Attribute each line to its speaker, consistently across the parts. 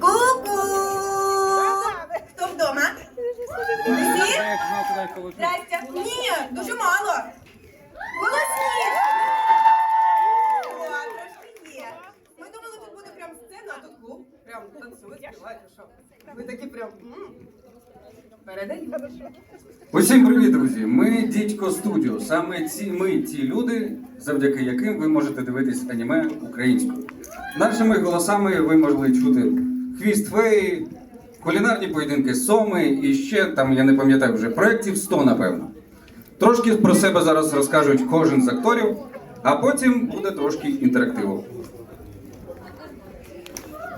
Speaker 1: Ку-ку! Хто вдома? Всі? Здрастя. Ні, дуже мало. Голосніше. О. Ми думали, тут буде прям сцена, а тут клуб. Прям танцюють, співають, що? Ви такі прям. Передаю.
Speaker 2: Усім привіт, друзі! Ми Дідько Студіо. Саме ці ми ті люди, завдяки яким ви можете дивитись аніме українською. Нашими голосами ви могли чути хвіст феї, кулінарні поєдинки соми і ще там, я не пам'ятаю вже, проєктів 100, напевно. Трошки про себе зараз розкажуть кожен з акторів, а потім буде трошки інтерактиву.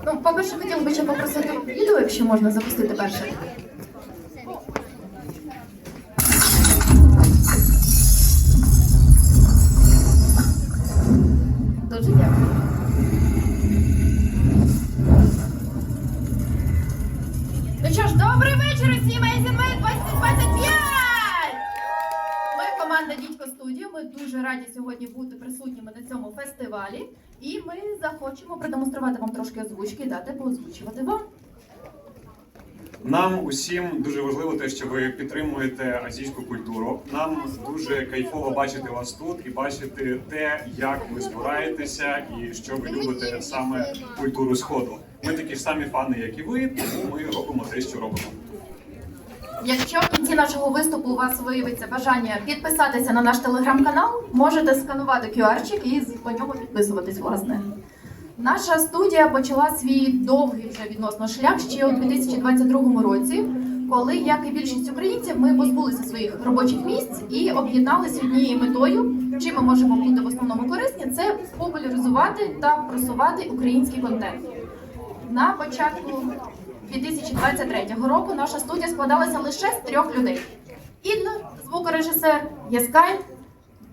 Speaker 3: Ну, по-перше, хотіла би ще попросити відео, якщо можна запустити перше. Фестивалі. І ми захочемо продемонструвати вам трошки озвучки і дати поозвучувати вам.
Speaker 4: Нам усім дуже важливо те, що ви підтримуєте азійську культуру. Нам дуже кайфово бачити вас тут і бачити те, як ви збираєтеся і що ви любите саме культуру сходу. Ми такі ж самі фани, як і ви, тому ми робимо те, що робимо.
Speaker 3: Якщо в кінці нашого виступу у вас виявиться бажання підписатися на наш телеграм-канал, можете сканувати QR-чик і по ньому підписуватись, власне. Наша студія почала свій довгий вже відносно шлях ще у 2022 році, коли, як і більшість українців, ми позбулися своїх робочих місць і об'єдналися однією метою, чим ми можемо бути в основному корисні, це популяризувати та просувати український контент. На початку 2023 року наша студія складалася лише з трьох людей: Ідна, звукорежисер, Єскай,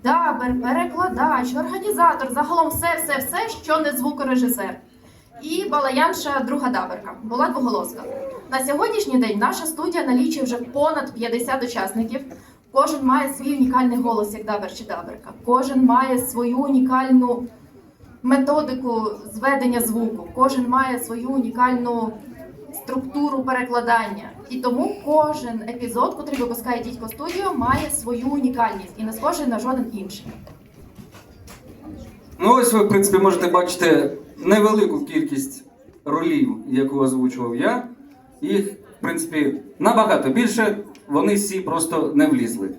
Speaker 3: Дабер, перекладач, організатор, загалом все, все, все, що не звукорежисер. І Балаянша, друга даберка, була двоголоска. На сьогоднішній день наша студія налічує вже понад 50 учасників. Кожен має свій унікальний голос, як дабер чи даберка. Кожен має свою унікальну методику зведення звуку. Кожен має свою унікальну структуру перекладання. І тому кожен епізод, який випускає Дідько Студіо, має свою унікальність і не схожий на жоден інший.
Speaker 2: Ну, ось ви, в принципі, можете бачити невелику кількість ролів, яку озвучував я. Їх, в принципі, набагато більше, вони всі просто не влізли.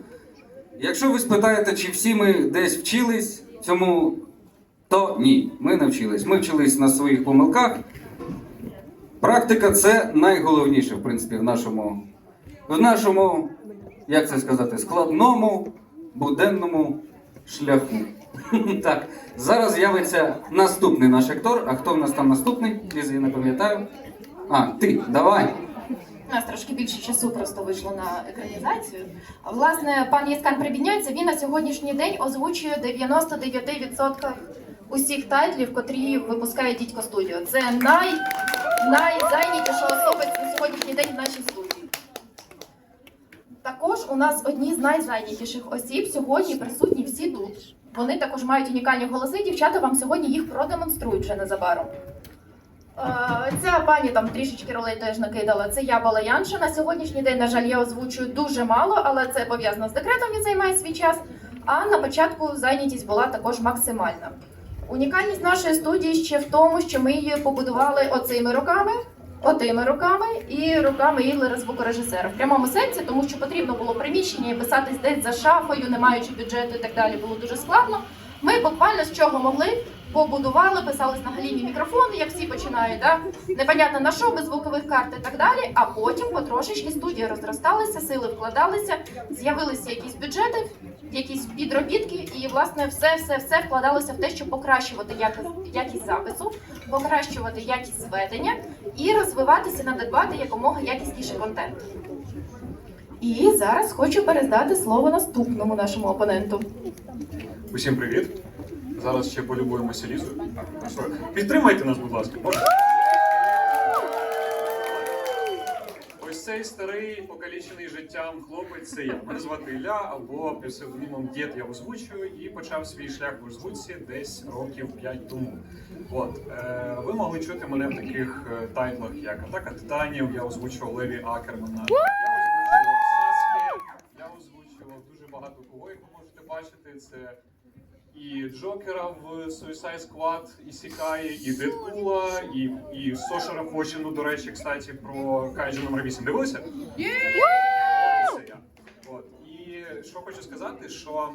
Speaker 2: Якщо ви спитаєте, чи всі ми десь вчились цьому, то ні, ми не вчились. Ми вчились на своїх помилках. Практика це найголовніше, в принципі, в нашому, в нашому, як це сказати, складному, буденному шляху. Так, зараз з'явиться наступний наш актор. А хто в нас там наступний? Ліза, я не пам'ятаю. А, ти, давай.
Speaker 3: У нас трошки більше часу просто вийшло на екранізацію. А власне, пан Єскан прибідняється. Він на сьогоднішній день озвучує 99% усіх тайтлів, котрі випускає Дідько Студіо. Це най, найзайнятіша особа на сьогоднішній день в нашій студії. Також у нас одні з найзайнятіших осіб сьогодні присутні всі тут. Вони також мають унікальні голоси. Дівчата вам сьогодні їх продемонструють вже незабаром. Е, Ця пані там трішечки ролей теж накидала. Це я Балаянша. На сьогоднішній день, на жаль, я озвучую дуже мало, але це пов'язано з декретом, він займає свій час. А на початку зайнятість була також максимальна. Унікальність нашої студії ще в тому, що ми її побудували оцими роками, отими руками і руками Іглера звукорежисера. В прямому сенсі, тому що потрібно було приміщення і писатись десь за шафою, не маючи бюджету і так далі, було дуже складно. Ми буквально з чого могли, побудували, писались на галімі мікрофони, як всі починають, да? непонятно на що, без звукових карт і так далі. А потім потрошечки студія розросталася, сили вкладалися, з'явилися якісь бюджети, якісь підробітки, і власне все, все, все вкладалося в те, щоб покращувати якість, якість запису, покращувати якість зведення і розвиватися, надавати якомога якісніший контент. І зараз хочу передати слово наступному нашому опоненту.
Speaker 4: Усім привіт! Зараз ще полюбуємося лізою. Ну Підтримайте нас, будь ласка. Цей старий покалічений життям хлопець це я. Мене звати Ілля або псевдонімом Дід я озвучую і почав свій шлях в озвучці десь років 5 тому. От е, ви могли чути мене в таких е, тайтлах, як Атака Титанів, я озвучував Леві Акермана. Я озвучував Саске, я озвучував дуже багато кого, як ви можете бачити. Це і Джокера в Suicide Squad, і Сікаї, і Дедпула, і, і Сошера Фочину, до речі, кстати, про Кайджу номер 8. Дивилися? Є! Я. От. І що хочу сказати, що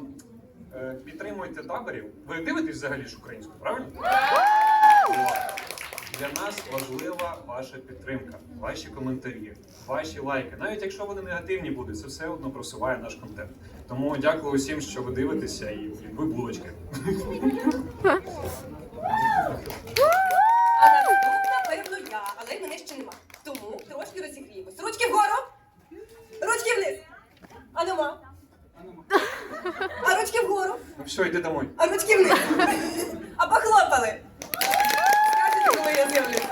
Speaker 4: е, підтримуйте таборів. Ви дивитесь взагалі ж українську, правильно? От. Для нас важлива ваша підтримка, ваші коментарі, ваші лайки. Навіть якщо вони негативні будуть, це все одно просуває наш контент. Тому дякую усім, що ви дивитеся, і ви булочки.
Speaker 1: А наступна, певно, я, але мене ще нема. Тому трошки розігріємось. Ручки вгору, ручки вниз. А нема. А ручки вгору,
Speaker 4: Ну все, йди домой.
Speaker 1: а ручки вниз. А похлопали. Скажете, коли я з'явлюсь?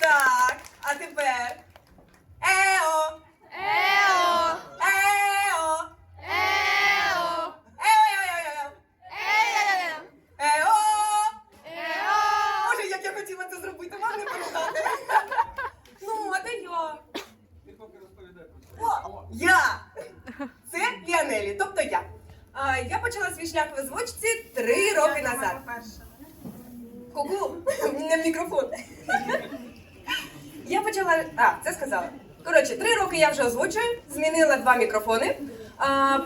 Speaker 1: Так, а тепер. Ео! Ео! Ео! Ео! Ео! Ео! Боже, як я хотіла це зробити, вам не передати. Ну, а де я? О, я! Це Ліанелі, тобто я. А, я почала свій шлях в озвучці три роки назад. Ку-ку, не в мікрофон. Я почала. А, це сказала. Коротше, три роки я вже озвучую, змінила два мікрофони.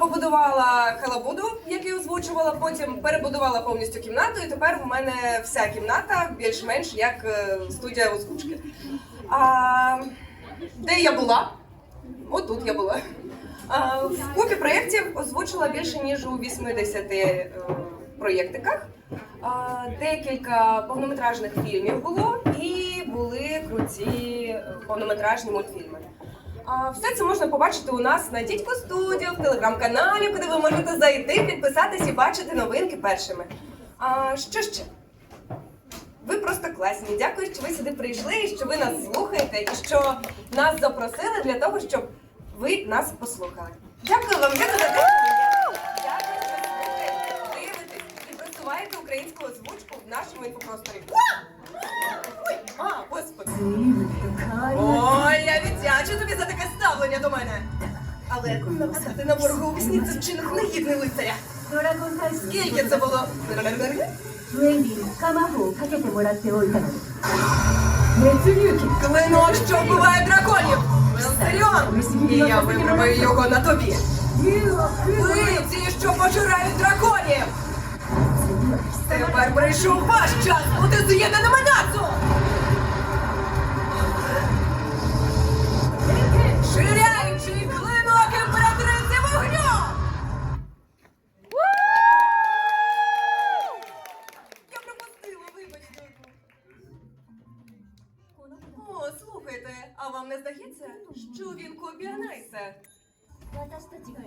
Speaker 1: Побудувала халабуду, який озвучувала, потім перебудувала повністю кімнату, і тепер в мене вся кімната більш-менш як е, студія озвучки. А, де я була? Отут я була. А, в купі проєктів озвучила більше ніж у 80 е, проєктиках. Декілька повнометражних фільмів було і були круті е, повнометражні мультфільми. Все це можна побачити у нас на Дідько Студіо, в телеграм-каналі, куди ви можете зайти, підписатись і бачити новинки першими. А, що ще? Ви просто класні. Дякую, що ви сюди прийшли, і що ви нас слухаєте, і що нас запросили для того, щоб ви нас послухали. Дякую вам, дякую за те, що ви. І просуваєте українську озвучку в нашому інфопросторі. А, господи. Ой, я віддячу тобі за таке ставлення до мене. Але написати на ворогу у вісні це вчинок негідний лицаря.
Speaker 5: ドラゴン大好き
Speaker 1: Скільки це було?
Speaker 5: 上にカマフをかけてもらっておいたの熱流器
Speaker 1: Клинок, що вбиває драконів! Вилсаріон! І я випробую його на тобі!
Speaker 5: 竜を食う
Speaker 1: Ви ті, що пожирають драконів! Тепер прийшов ваш час бути з'єднаними нацу! бачу, він копія
Speaker 5: Анайса.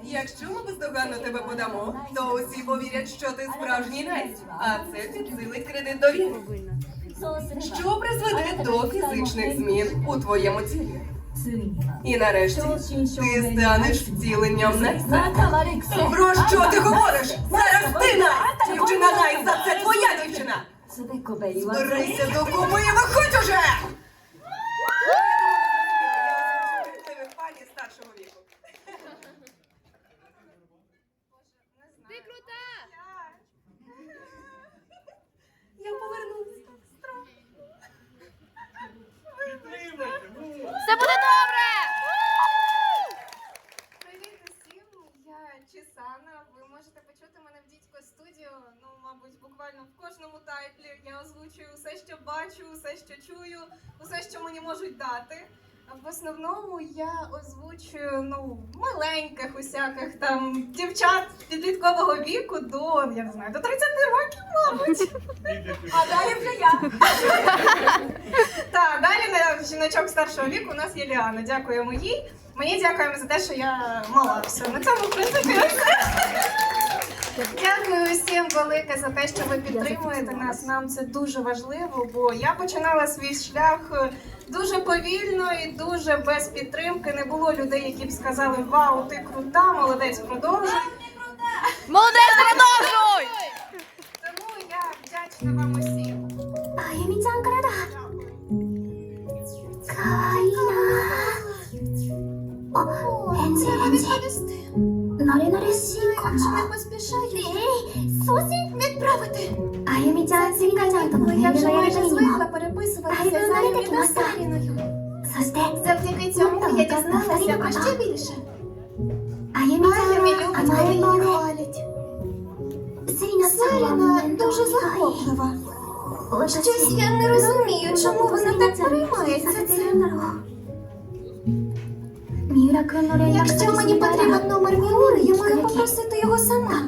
Speaker 1: Якщо ми бездоганно тебе подамо, то усі повірять, що ти справжній Найс, а це підсилить кредит довіри. Що призведе до фізичних змін у твоєму тілі? І нарешті ти станеш втіленням Найса. Про що ти говориш? Зараз ти на Дівчина Найса, це твоя дівчина!
Speaker 5: Збирайся
Speaker 1: до купи і виходь уже!
Speaker 6: Мабуть, буквально в кожному тайтлі я озвучую все, що бачу, все, що чую, усе, що мені можуть дати. В основному я озвучую ну маленьких усяких там дівчат підліткового віку до я не знаю до 30 років, мабуть.
Speaker 1: А далі вже я.
Speaker 6: Так, далі на жіночок старшого віку у нас є Ліана. Дякуємо їй. Мені дякуємо за те, що я мала все. На цьому в принципі. Дякую всім велике за те, що ви підтримуєте нас. Нам це дуже важливо, бо я починала свій шлях е, дуже повільно і дуже без підтримки. Не було людей, які б сказали Вау, ти крута, молодець, продовжуй.
Speaker 7: Молодець, продовжуй!
Speaker 6: Тому я вдячна вам усім.
Speaker 5: Аюмі-цян карада. Кайна. О, ензе, ензе. 너리너리씨 건조하고 поспішаєш.
Speaker 6: А я
Speaker 5: мітя цінка
Speaker 6: звикла
Speaker 5: переписуватися з
Speaker 6: Аліною
Speaker 5: та
Speaker 6: Саріною. Більше.
Speaker 5: А я мітя
Speaker 6: а
Speaker 5: маю
Speaker 6: Щось я не розумію, чому вона так переймається. Якщо мені потрібен номер Міури, я маю попросити його сама.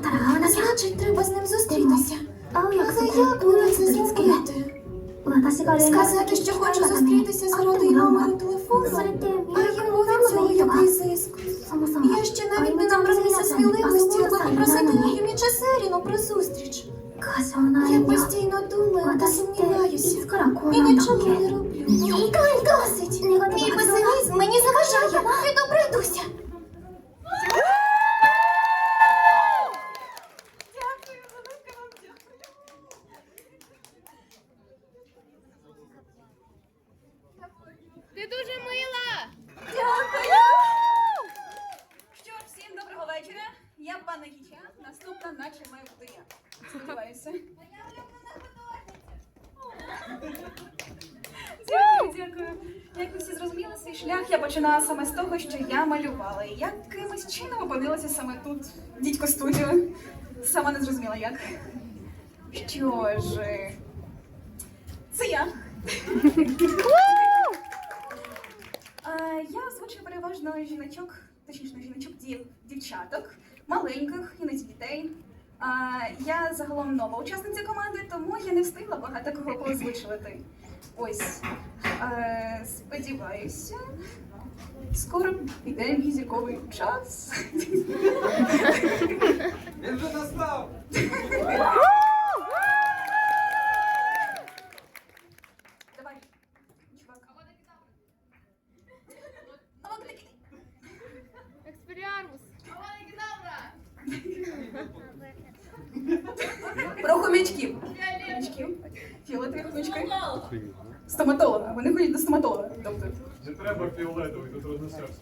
Speaker 6: Значить, треба з ним зустрітися. Але як буду це зробити? Сказати, що хочу зустрітися з родою номер телефону, а йому від цього який зиск. Я ще навіть не набралася сміливості, аби попросити її Мічесеріну про зустріч. Я постійно думаю та сумніваюся. І нічого не роблю. Досить! Мій песимізм мені заважає.
Speaker 8: Сама не зрозуміла як. Що ж, це я. Е, Я озвучую переважно жіночок, точніше не жіночок, дів, дівчаток, маленьких, іноді дітей. Е, Я загалом нова учасниця команди, тому я не встигла багато кого поозвучувати. Ось. Е, Сподіваюся, скоро піде мій зірковий час.
Speaker 9: Він вже настав!
Speaker 8: Давай, чувак.
Speaker 7: Експеліармус!
Speaker 8: Про хомячків. Хомячків. Фіолетові хомячки. Стоматолога. Вони ходять до стоматолога. Тобто.
Speaker 10: Не треба фіолетовий, тут рознесешся.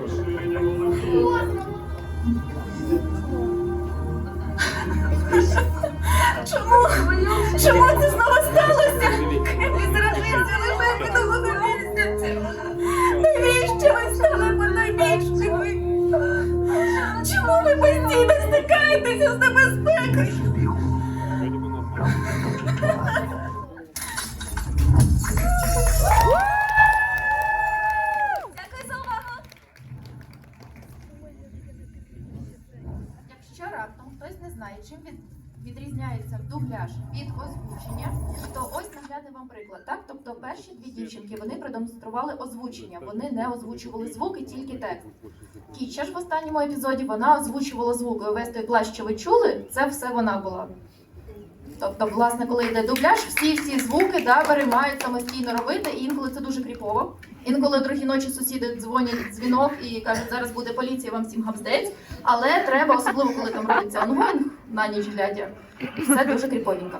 Speaker 10: Розширення голові.
Speaker 8: Чому? Чому
Speaker 3: приклад. Так, тобто перші дві дівчинки вони продемонстрували озвучення, вони не озвучували звуки, тільки текст. Кіча ж в останньому епізоді вона озвучувала звуки. Весь той плащ, що ви чули, це все вона була. Тобто, власне, коли йде дубляж, всі всі звуки да, переймають самостійно робити, і інколи це дуже кріпово. Інколи другі ночі сусіди дзвонять дзвінок і кажуть, зараз буде поліція, вам всім гамздець. Але треба, особливо коли там робиться онгоїнг на ніч глядя, це дуже кріповенько.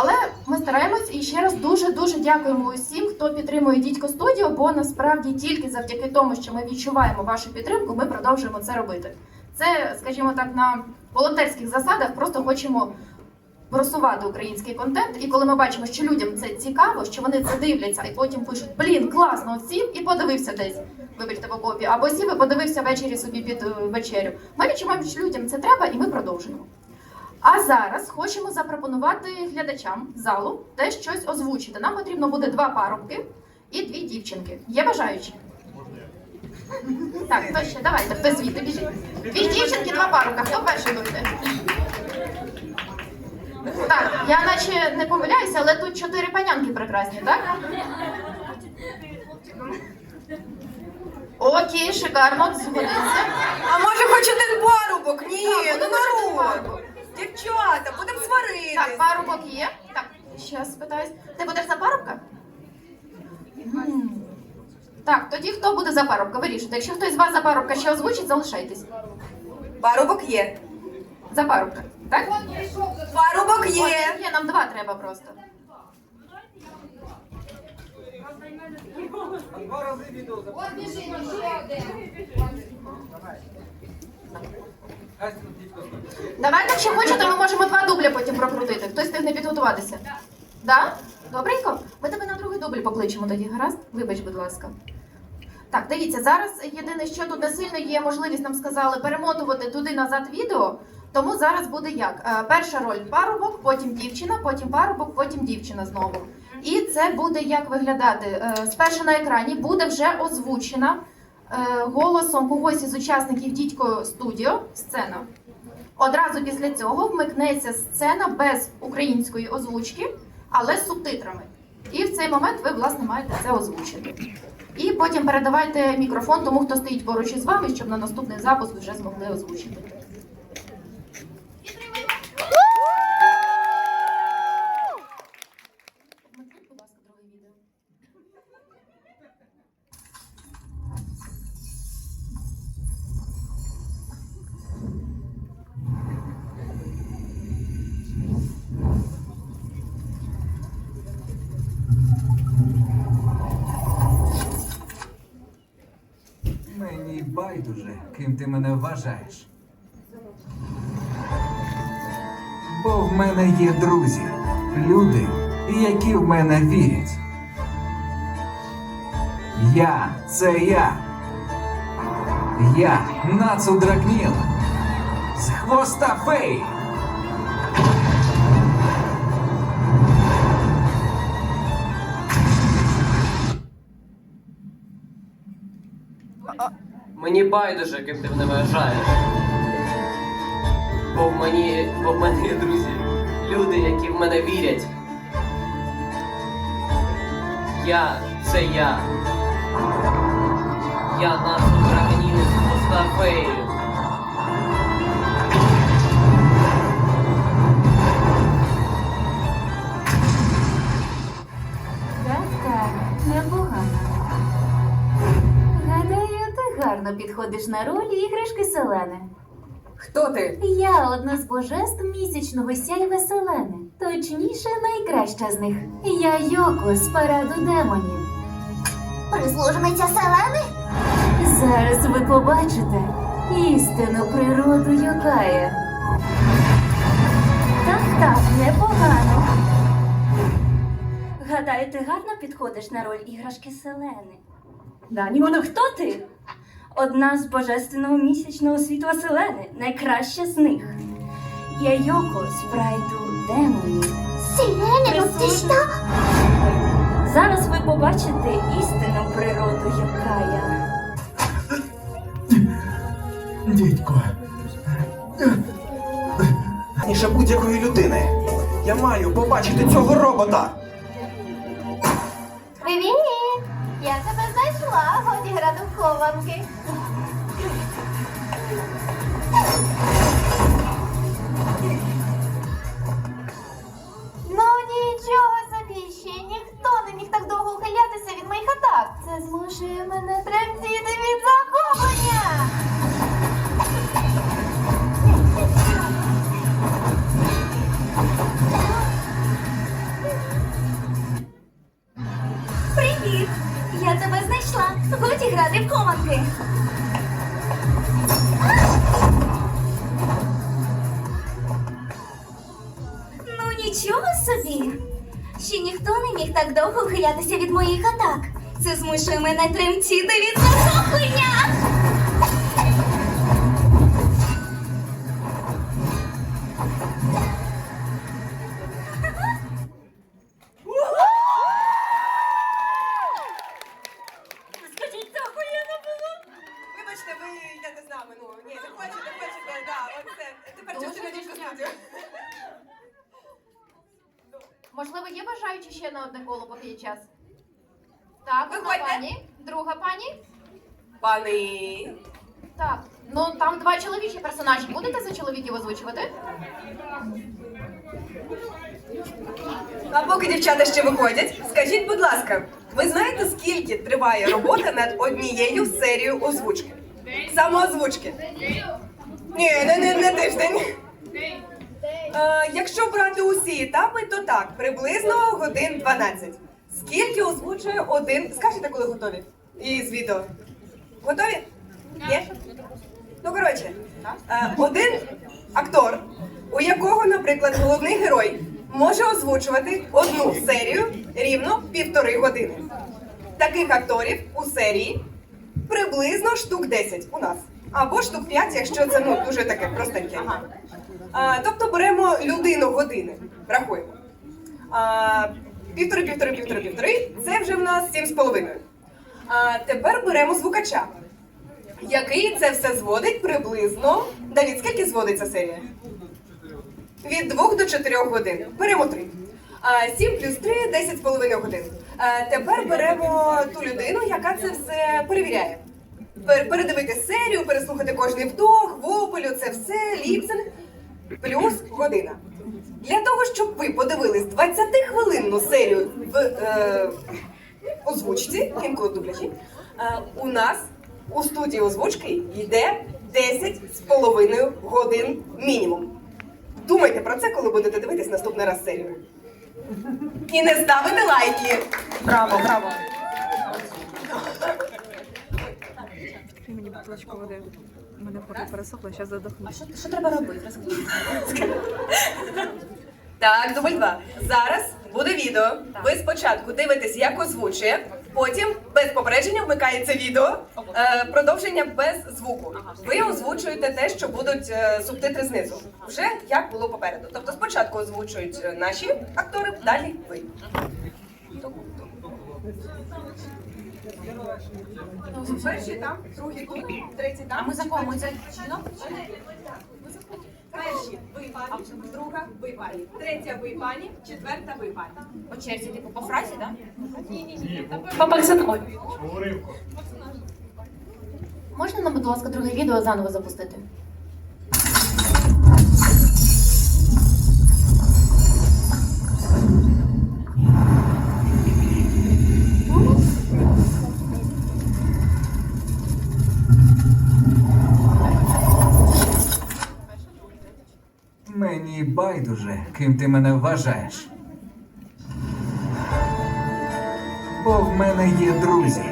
Speaker 3: Але ми стараємось і ще раз дуже дуже дякуємо усім, хто підтримує дідько студіо, бо насправді тільки завдяки тому, що ми відчуваємо вашу підтримку, ми продовжуємо це робити. Це, скажімо так, на волонтерських засадах просто хочемо просувати український контент. І коли ми бачимо, що людям це цікаво, що вони це дивляться, і потім пишуть блін, класно, сів і подивився десь. Вибачте в окопі, або сів і подивився ввечері собі під е, вечерю. Ми відчуваємо, що людям це треба, і ми продовжуємо. А зараз хочемо запропонувати глядачам залу те щось озвучити. Нам потрібно буде два парубки і дві дівчинки. Є бажаючі? Так, хто ще? Давайте, хто звідти біжить. Дві дівчинки, два парубка. Хто перший дойде? Так, я наче не помиляюся, але тут чотири панянки прекрасні, так? Окей, шикарно, згодиться.
Speaker 1: А може хоч один парубок? Ні, ну народ. Дівчата, будемо
Speaker 3: Так, парубок є. Так, ще спитаюсь. Ти будеш за парубка? М. Так, тоді хто буде за парубка? Вирішуйте. Якщо хтось з вас за парубка ще озвучить, залишайтесь.
Speaker 1: Парубок є.
Speaker 3: За парубка. Так?
Speaker 1: Парубок є.
Speaker 3: Є, нам два треба просто. Давайте, якщо хочете, ми можемо два дубля потім прокрутити. Хтось встигне підготуватися. Да? Добренько? Ми тебе на другий дубль покличемо тоді, гаразд? Вибач, будь ласка. Так, дивіться, зараз єдине, що тут не сильно є можливість, нам сказали, перемотувати туди-назад відео. Тому зараз буде як? Е, Перша роль парубок, потім дівчина, потім парубок, потім дівчина знову. І це буде як виглядати. Е, Спершу на екрані буде вже озвучена голосом когось із учасників дідько студіо сцена. Одразу після цього вмикнеться сцена без української озвучки, але з субтитрами. І в цей момент ви, власне, маєте це озвучити. І потім передавайте мікрофон тому, хто стоїть поруч із вами, щоб на наступний запуск вже змогли озвучити.
Speaker 11: Байдуже, ким ти мене вважаєш. Бо в мене є друзі, люди, які в мене вірять. Я це я. Я Нацу Дракніл. З хвоста феї.
Speaker 12: Мені байдуже, ким ти мене вважаєш. Бо в мені, бо в мене друзі, люди, які в мене вірять. Я це я. Я наш драгонів з
Speaker 13: гарно підходиш на роль іграшки Селени.
Speaker 1: Хто ти?
Speaker 13: Я одна з божеств місячного сяйва Селени. Точніше, найкраща з них. Я Йоко з параду демонів.
Speaker 7: Прислужниця Селени?
Speaker 13: Зараз ви побачите істинну природу Йокая. Так, так, непогано.
Speaker 14: Гадаю, ти гарно підходиш на роль іграшки Селени. Дані, воно хто ти? Одна з божественного місячного світла Селени, найкраща з них. Я Йоко з прайду демонів.
Speaker 7: Селени,
Speaker 14: ну ти що? Зараз ви побачите істинну природу Йокая.
Speaker 15: Дідько. Ніше будь-якої людини. Я маю побачити цього робота.
Speaker 7: Ну нічого собі, ще ніхто не міг так довго ухилятися від моїх атак. Це змушує мене тремтіти від захоплення.
Speaker 14: Ну нічого собі. Ще ніхто не міг так довго ухилятися від моїх атак. Це змушує мене тремтіти від захоплення.
Speaker 3: Можливо, є бажаючі ще на одне коло, поки є час? Так, одна
Speaker 1: Виходьте.
Speaker 3: пані. Друга пані?
Speaker 1: Пани.
Speaker 3: Так. Ну там два чоловічі персонажі. Будете за чоловіків озвучувати?
Speaker 1: А поки дівчата ще виходять, скажіть, будь ласка, ви знаєте, скільки триває робота над однією серією озвучки? Самоозвучки? Ні, не, не, не тиждень. Е, якщо брати усі етапи, то так, приблизно годин 12. Скільки озвучує один. Скажете, коли готові? І з відео. Готові? Є? Ну, коротше, е, один актор, у якого, наприклад, головний герой може озвучувати одну серію рівно півтори години. Таких акторів у серії приблизно штук 10 у нас. Або штук 5, якщо це ну, дуже таке простеньке. А, тобто беремо людину години, рахуємо. А, півтори, півтори, півтори, півтори. Це вже в нас сім з половиною. А тепер беремо звукача, який це все зводить приблизно. Давід, скільки зводиться серія? Від 2 до 4 годин. Беремо 3. 7 плюс 3 – 10 з половиною годин. А, тепер беремо ту людину, яка це все перевіряє. Передивити серію, переслухати кожний вдох, воплю, це все, ліпсинг, плюс година. Для того, щоб ви подивились 20-хвилинну серію в е, озвучці, дубляжі, е, у нас у студії озвучки йде 10 з половиною годин мінімум. Думайте про це, коли будете дивитись наступний раз серію. І не ставите лайки. Браво, браво.
Speaker 6: Мені бутылочку води. Мене горло пересохло, зараз задохну.
Speaker 3: Що, що треба робити?
Speaker 1: Так, дубль два. Зараз буде відео. Ви спочатку дивитесь, як озвучує, потім без попередження вмикається відео, е, продовження без звуку. Ви озвучуєте те, що будуть е, субтитри знизу. Вже як було попереду. Тобто спочатку озвучують е, наші актори, далі ви. Перший там, другий тут, третій там.
Speaker 3: А ми за кого? Ми за жінок?
Speaker 1: Перші ви пані, друга ви пані, третя ви пані, четверта ви пані.
Speaker 3: По черзі, типу по фразі, так? Ні, ні, ні.
Speaker 4: По
Speaker 3: персонажу. Можна нам, будь ласка, друге відео заново запустити?
Speaker 11: Байдуже, ким ти мене вважаєш. Бо в мене є друзі,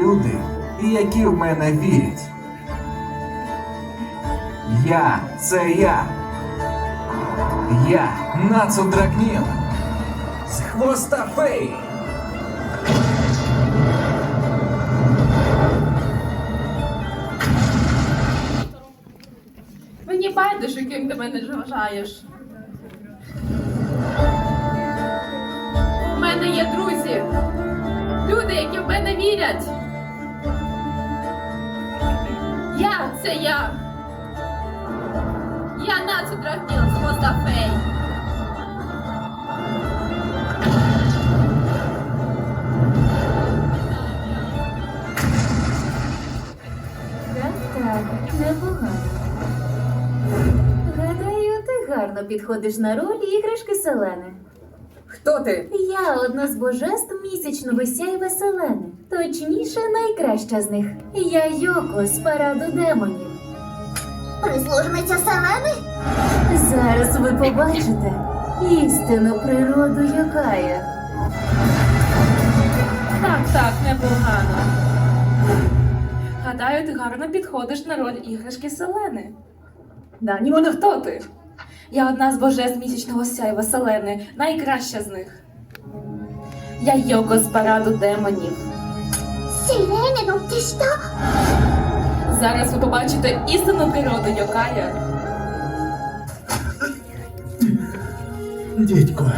Speaker 11: люди, які в мене вірять. Я це я. Я Нацу Дракніл. З хвоста феї.
Speaker 3: Мені байдуже, ким ти мене вважаєш. У мене є друзі. Люди, які в мене вірять. Я це я. Я драгніл з хвоста фей.
Speaker 13: Так, так, непогано. Гарно підходиш на роль іграшки Селени.
Speaker 1: Хто ти?
Speaker 13: Я одна з божеств місячного сяйва Селени. Точніше, найкраща з них. Я Йоко з параду демонів.
Speaker 5: Прислужниця Селени?
Speaker 13: Зараз ви побачите істинну природу Йокая.
Speaker 16: Так, так, непогано. Гадаю, ти гарно підходиш на роль іграшки Селени. Да, Німоно, хто ти? Я одна з божеств місячного сяйва Селени, найкраща з них. Я Йоко з параду демонів.
Speaker 5: Селени, ну ти що?
Speaker 16: Зараз ви побачите істинну природу Йокая.
Speaker 17: Дідько.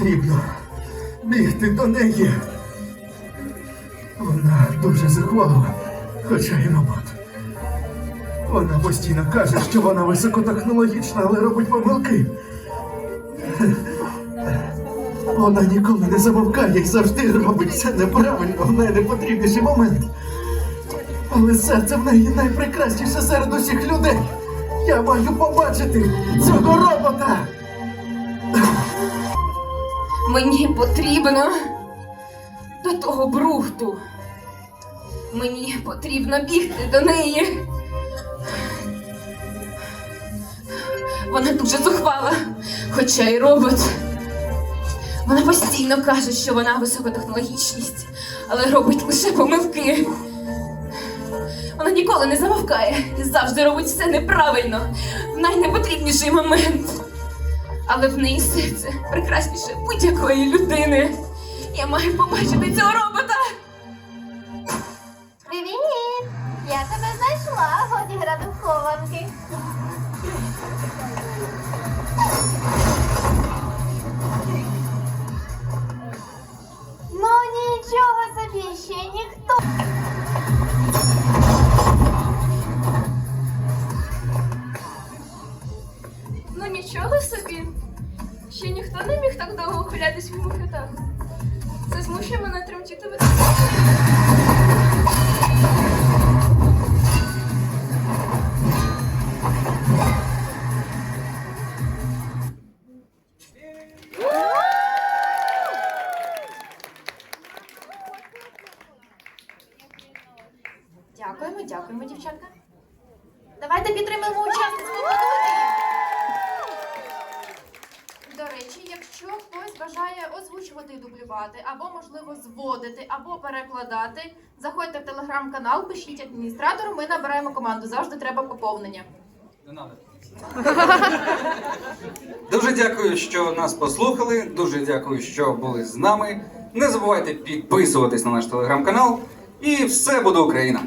Speaker 17: Потрібно бігти до неї. Вона дуже захвалива, хоча і робот. Вона постійно каже, що вона високотехнологічна, але робить помилки. Вона ніколи не замовкає і завжди робить все неправильно в найнепотрібніший момент. Але серце в неї найпрекрасніше серед усіх людей. Я маю побачити цього робота.
Speaker 16: Мені потрібно до того брухту. Мені потрібно бігти до неї. Вона дуже зухвала, хоча й робот. Вона постійно каже, що вона високотехнологічність, але робить лише помилки. Вона ніколи не замовкає і завжди робить все неправильно в найнепотрібніший момент. Але в неї серце прекрасніше будь-якої людини. Я маю побачити цього робота.
Speaker 3: Дівчатка. Давайте підтримаємо учасниць поаплодуйте. До речі, якщо хтось бажає озвучувати і дублювати, або, можливо, зводити, або перекладати, заходьте в телеграм-канал, пишіть адміністратору, ми набираємо команду. Завжди треба поповнення.
Speaker 2: Дуже дякую, що нас послухали. Дуже дякую, що були з нами. Не забувайте підписуватись на наш телеграм-канал. І все буде Україна!